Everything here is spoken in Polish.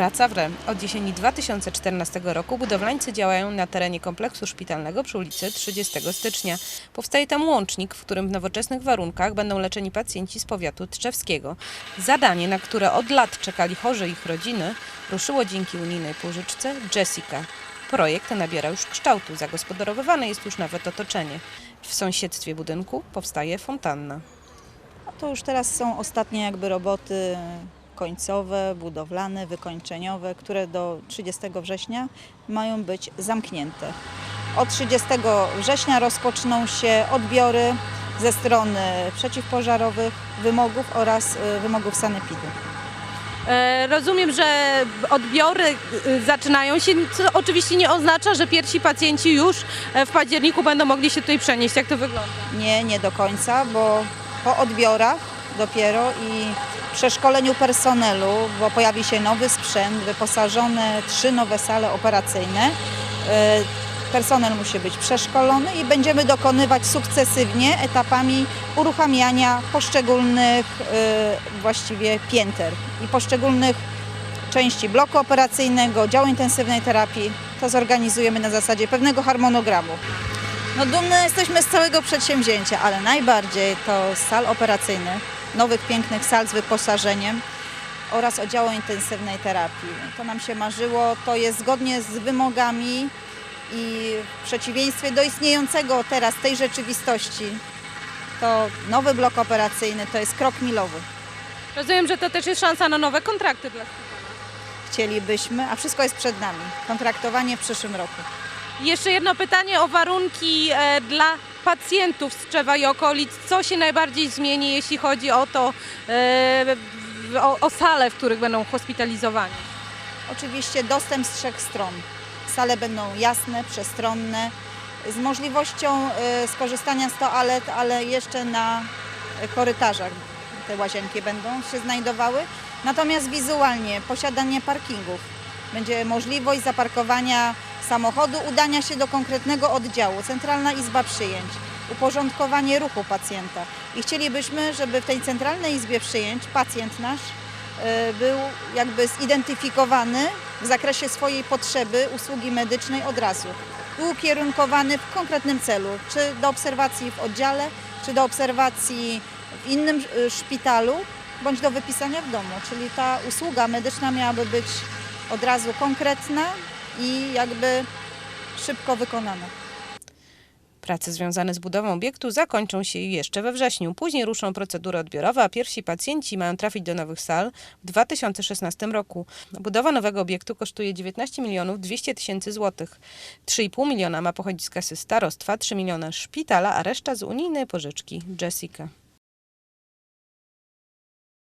Praca w REM. Od jesieni 2014 roku budowlańcy działają na terenie kompleksu szpitalnego przy ulicy 30 stycznia. Powstaje tam łącznik, w którym w nowoczesnych warunkach będą leczeni pacjenci z powiatu tczewskiego. Zadanie, na które od lat czekali chorzy ich rodziny, ruszyło dzięki unijnej pożyczce Jessica. Projekt nabiera już kształtu, zagospodarowywane jest już nawet otoczenie. W sąsiedztwie budynku powstaje fontanna. A to już teraz są ostatnie jakby roboty końcowe, budowlane, wykończeniowe, które do 30 września mają być zamknięte. Od 30 września rozpoczną się odbiory ze strony przeciwpożarowych wymogów oraz y, wymogów sanepidu. E, Rozumiem, że odbiory y, zaczynają się, co oczywiście nie oznacza, że pierwsi pacjenci już e, w październiku będą mogli się tutaj przenieść. Jak to wygląda? Nie, nie do końca, bo po odbiorach dopiero i przeszkoleniu personelu, bo pojawi się nowy sprzęt, wyposażone trzy nowe sale operacyjne. E, Personel musi być przeszkolony i będziemy dokonywać sukcesywnie etapami uruchamiania poszczególnych e, właściwie pięter i poszczególnych części bloku operacyjnego, działu intensywnej terapii. To zorganizujemy na zasadzie pewnego harmonogramu. No dumne jesteśmy z całego przedsięwzięcia, ale najbardziej to sal operacyjnych, nowych pięknych sal z wyposażeniem oraz oddziału intensywnej terapii. To nam się marzyło, to jest zgodnie z wymogami i w przeciwieństwie do istniejącego teraz tej rzeczywistości, to nowy blok operacyjny to jest krok milowy. Rozumiem, że to też jest szansa na nowe kontrakty dla. Chcielibyśmy, a wszystko jest przed nami, kontraktowanie w przyszłym roku. Jeszcze jedno pytanie o warunki e, dla pacjentów z Czewa i okolic. Co się najbardziej zmieni, jeśli chodzi o to, e, o, o sale, w których będą hospitalizowani? Oczywiście dostęp z trzech stron. Sale będą jasne, przestronne, z możliwością e, skorzystania z toalet, ale jeszcze na korytarzach te łazienki będą się znajdowały. Natomiast wizualnie posiadanie parkingów. Będzie możliwość zaparkowania samochodu, udania się do konkretnego oddziału, centralna izba przyjęć, uporządkowanie ruchu pacjenta. I chcielibyśmy, żeby w tej centralnej izbie przyjęć pacjent nasz e, był jakby zidentyfikowany w zakresie swojej potrzeby usługi medycznej od razu. Był ukierunkowany w konkretnym celu, czy do obserwacji w oddziale, czy do obserwacji w innym e, szpitalu, bądź do wypisania w domu. Czyli ta usługa medyczna miałaby być od razu konkretna i jakby szybko wykonana. Prace związane z budową obiektu zakończą się jeszcze we wrześniu. Później ruszą procedury odbiorowe, a pierwsi pacjenci mają trafić do nowych sal w 2016 roku. Budowa nowego obiektu kosztuje 19 milionów 200 tysięcy złotych. 3,5 miliona ma pochodzić z kasy starostwa, 3 miliony szpitala, a reszta z unijnej pożyczki Jessica.